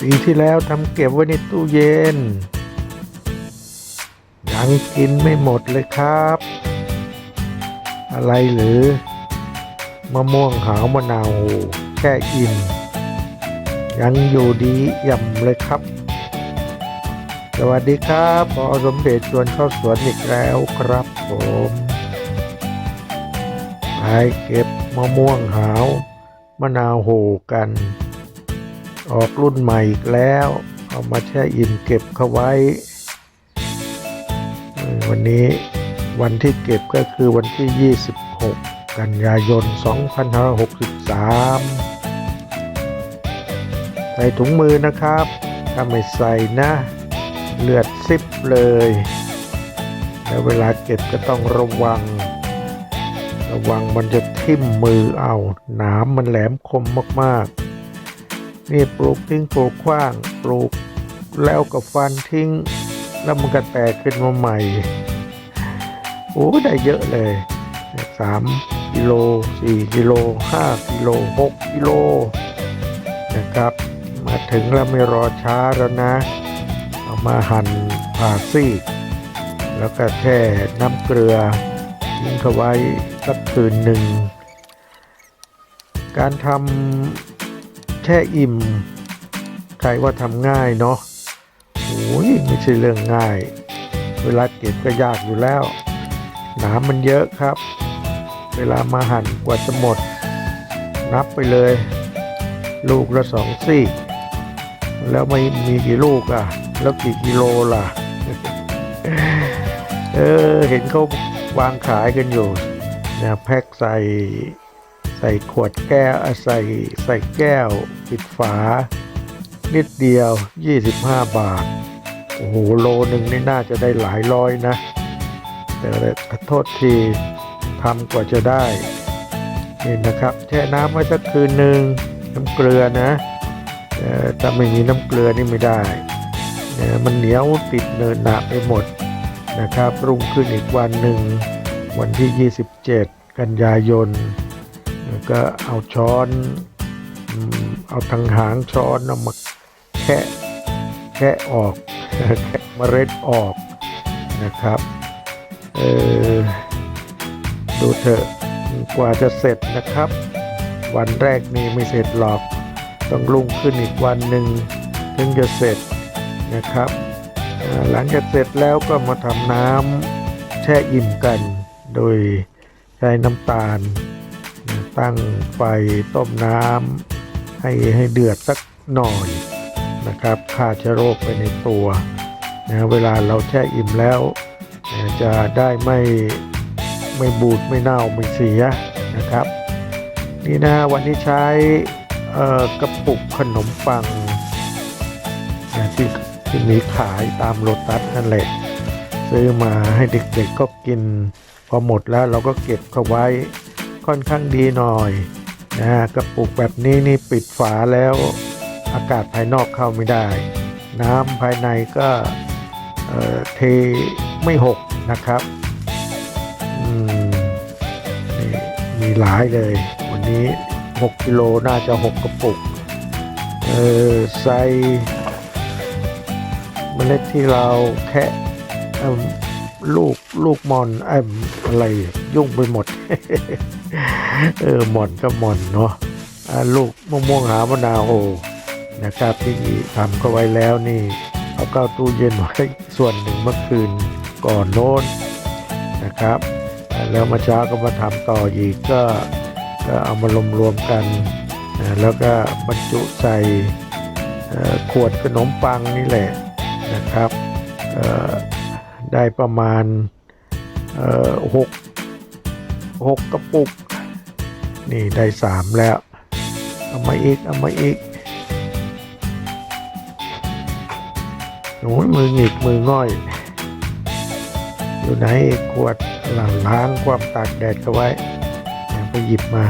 ปีที่แล้วทำเก็บไว้ในตู้เย็น ยังกินไม่หมดเลยครับ อะไรหรือ มะม่วงหาวมะนาวแค่อิ่ม ยังอยู่ดีย่ำเลยครับ สวัสดีครับพอสมเด็จชวนเข้าสวนอีกแล้วครับผมไปเก็บมะม่วงหาวมะนาวโหกัน ออกรุ่นใหม่อีกแล้ว เอามาแช่อิ่มเก็บเข้าไว้ วันนี้วันที่เก็บก็คือวันที่ 26 กันยายน 2563 ใส่ถุงมือนะครับ ถ้าไม่ใส่นะ เลือดซิบเลย แล้วเวลาเก็บก็ต้องระวัง ระวังมันจะทิ่มมือเอา หนามมันแหลมคมมากๆ นี่ปลูกทิ้งปลูกขว้าง ปลูกแล้วก็ฟันทิ้ง แล้วมันก็แตกขึ้นมาใหม่ โอ้ได้เยอะเลยสามกิโลสี่กิโลห้ากิโลหกกิโลนะครับ มาถึงแล้วไม่รอช้าแล้วนะ เอามาหั่นผ่าซีกแล้วก็แช่น้ำเกลือทิ้งเขาไว้สักคืนหนึ่ง การทำ แช่อิ่ม ใครว่าทำง่ายเนาะโอ้ยไม่ใช่เรื่องง่าย เวลาเก็บก็ยากอยู่แล้วหนามมันเยอะครับ เวลามาหั่นกว่าจะหมด นับไปเลย ลูกละสองซี่ แล้วไม่มีกี่ลูกอะ แล้วกี่กิโลล่ะ เออ เห็นเขาวางขายกันอยู่นะแพ็คใส่ ส่ขวดแก้วใส่ใส่แก้ว ปิดฝา นิดเดียว 25 บาท โอ้โหโลหนึ่งนี่น่าจะได้หลายร้อยนะ แต่ขอโทษทีทำกว่าจะได้นี่นะครับแช่น้ำไว้สักคืนหนึ่งน้ำเกลือนะเอ่อถ้าไม่มีน้ำเกลือนี่ไม่ได้เอ่อมันเหนียวติดเนินหนาไปหมดนะครับ รุ่งขึ้นอีกวันหนึ่งวันที่ 27 กันยายน ก็เอาช้อน เอาทางหางช้อนเอามาแคะแคะออกแคะเมล็ดออกนะครับเออดูเถอะกว่าจะเสร็จนะครับ วันแรกนี่ไม่เสร็จหรอก ต้องรุ่งขึ้นอีกวันหนึ่งถึงจะเสร็จนะครับ หลังจากเสร็จแล้วก็มาทำน้ำแช่อิ่มกัน โดยใช้น้ำตาล ตั้งไฟต้มน้ำให้ให้เดือดสักหน่อยนะครับฆ่าเชื้อโรคไปในตัวนะเวลาเราแช่อิ่มแล้วนะจะได้ไม่ไม่บูดไม่เน่าไม่เสียนะครับ นี่นะวันนี้ใช้กระปุกขนมปังนะที่ที่มีขายตามโลตัสนั่นแหละซื้อมาให้เด็กๆก็กิน พอหมดแล้วเราก็เก็บเข้าไว้ ค่อนข้างดีหน่อยนะกระปุกแบบนี้นี่ปิดฝาแล้วอากาศภายนอกเข้าไม่ได้ น้ำภายในก็เเทไม่หกนะครับมนี่มีหลายเลย วันนี้ 6กิโลน่าจะ 6 กระปุกเออใส่เมล็ดที่เราแค่ ลูกลูกมอนเอ้อะไรยุ่งไปหมด เออมอนก็มอนเนาะลูกมะม่วงหาวมะนาวโหนะครับที่ทำเข้าไว้แล้วนี่ เอาเข้าตู้เย็นไว้ส่วนหนึ่งเมื่อคืนก่อนโน้นนะครับ แล้วมาเช้าก็มาทำต่ออีกก็ก็เอามารวมรวมๆกัน แล้วก็บรรจุใส่ขวดขนมปังนี่แหละนะครับ ได้ประมาณหกหกกระปุก นี่ได้สามแล้ว เอามาอีก เอามาอีกโอ้ยมือหงิกมือง่อย อยู่ไหนขวดหลังล้างความตากแดดก็ไว้ไปหยิบมา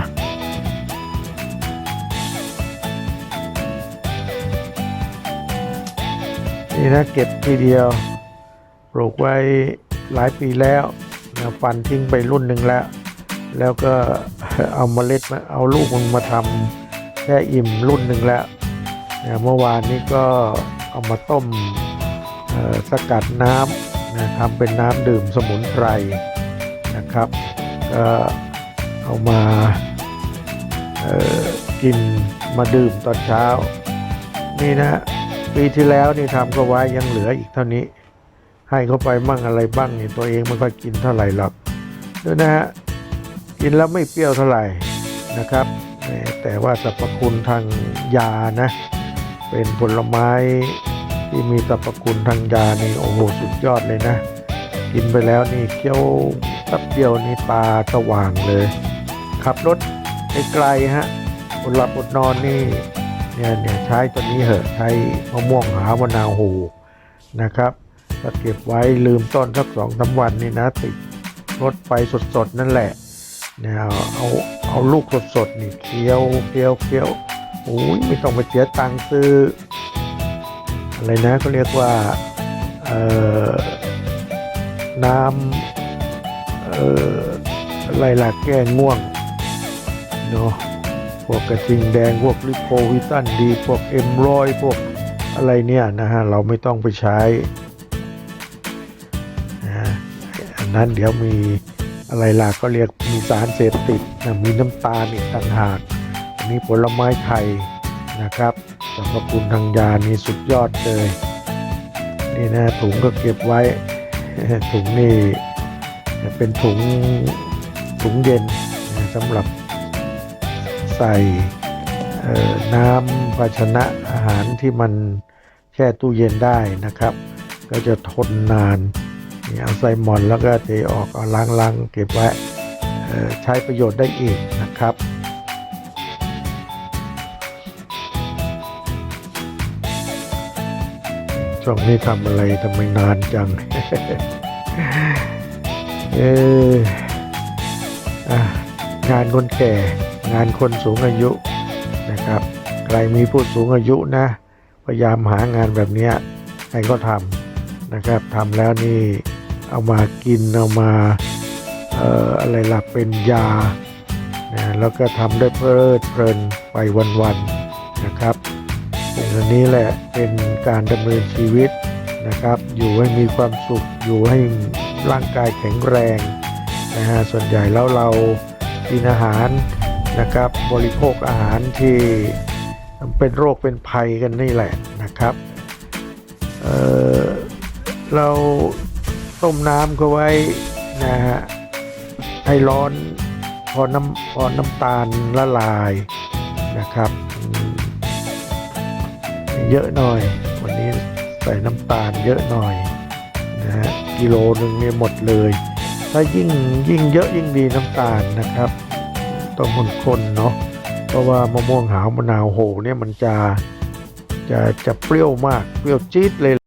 นี่นะเก็บทีเดียว ปลูกไว้หลายปีแล้วนะฟันทิ้งไปรุ่นหนึ่งแล้ว แล้วก็เอาเมล็ดมาเอาลูกมันมาทำแค่อิ่มรุ่นหนึ่งแล้วนะเมื่อวานนี้ก็เอามาต้มสกัดน้ำนะทำเป็นน้ำดื่มสมุนไพรนะครับก็เอามากินมาดื่มตอนเช้า นี่นะปีที่แล้วนี่ทำก็ไว้ยังเหลืออีกเท่านี้ ให้เขาไปมั่งอะไรบ้างนี่ตัวเองไม่ค่อยกินเท่าไหร่หรอกดูนะฮะกินแล้วไม่เปรี้ยวเท่าไหร่นะครับ แต่ว่าสรรพคุณทางยานะเป็นผลไม้ที่มีสรรพคุณทางยานี่โอ้โหสุดยอดเลยนะ กินไปแล้วนี่เคี้ยวแป๊บเดียวนี่ตาสว่างเลย ขับรถไกลๆฮะอดหลับอดนอนนี่เนี่ยเนี่ยใช้ตัวนี้เหอะใช้มะม่วงหาวนาวโหนะครับ ถ้าเก็บไว้ลืมต้นสักสองสามวันนี่นะ ติดรถไปสดๆ นั่นแหละเนี่ยเอาเอาลูกสดๆ นี่เคี้ยวเคี้ยวเคี้ยวโอ้ยไม่ต้องไปเสียตังค์ซื้อ อะไรนะเขาเรียกว่าเอ่อน้ำเอ่ออะไรล่ะแก้ง่วงเนาะพวกกระทิงแดงพวกลิโพวิตันดี พวกเอ็มรอยพวกอะไรเนี่ยนะฮะ เราไม่ต้องไปใช้ นั้นเดี๋ยวมีอะไรล่ะก็เรียกมีสารเสพติดนะมีน้ำตาลอีกต่างหากอันนี้ผลไม้ไทยนะครับสรรพคุณทางยานี่สุดยอดเลยนี่นะถุงก็เก็บไว้ถุงนี่เป็นถุงถุงเย็นสำหรับใส่น้ำภาชนะอาหารที่มันแช่ตู้เย็นได้นะครับ ก็จะทนนาน เอาใส่หมอนแล้วก็เทออกเอาล้างๆเก็บไว้ใช้ประโยชน์ได้อีกนะครับช่วงนี้ทำอะไรทำไมนานจัง เอองานคนแก่ งานคนสูงอายุนะครับ ใครมีผู้สูงอายุนะ พยายามหางานแบบนี้ให้ก็ทำนะครับทำแล้วนี่ เอามากินเอามาเอ่ออะไรล่ะเป็นยานะแล้วก็ทำได้เพลิดเพลินไปวันๆนะครับสิ่งนี้แหละเป็นการดำเนินชีวิตนะครับ อยู่ให้มีความสุขอยู่ให้ร่างกายแข็งแรงนะฮะส่วนใหญ่แล้วเรากินอาหารนะครับ บริโภคอาหารที่เป็นโรคเป็นภัยกันนี่แหละนะครับเเรา ต้มน้ำเขาไว้นะฮะให้ร้อนพอน้ำพอน้ำตาลละลายนะครับ เยอะหน่อย วันนี้ใส่น้ำตาลเยอะหน่อยนะฮะกิโลหนึ่งเนี่ยหมดเลย ถ้ายิ่งยิ่งเยอะยิ่งดีน้ำตาลนะครับ ต้องคนๆเนาะเพราะว่ามะม่วงหาวมะนาวโหเนี่ยมันจะจะจะเปรี้ยวมากเปรี้ยวจี๊ดเลย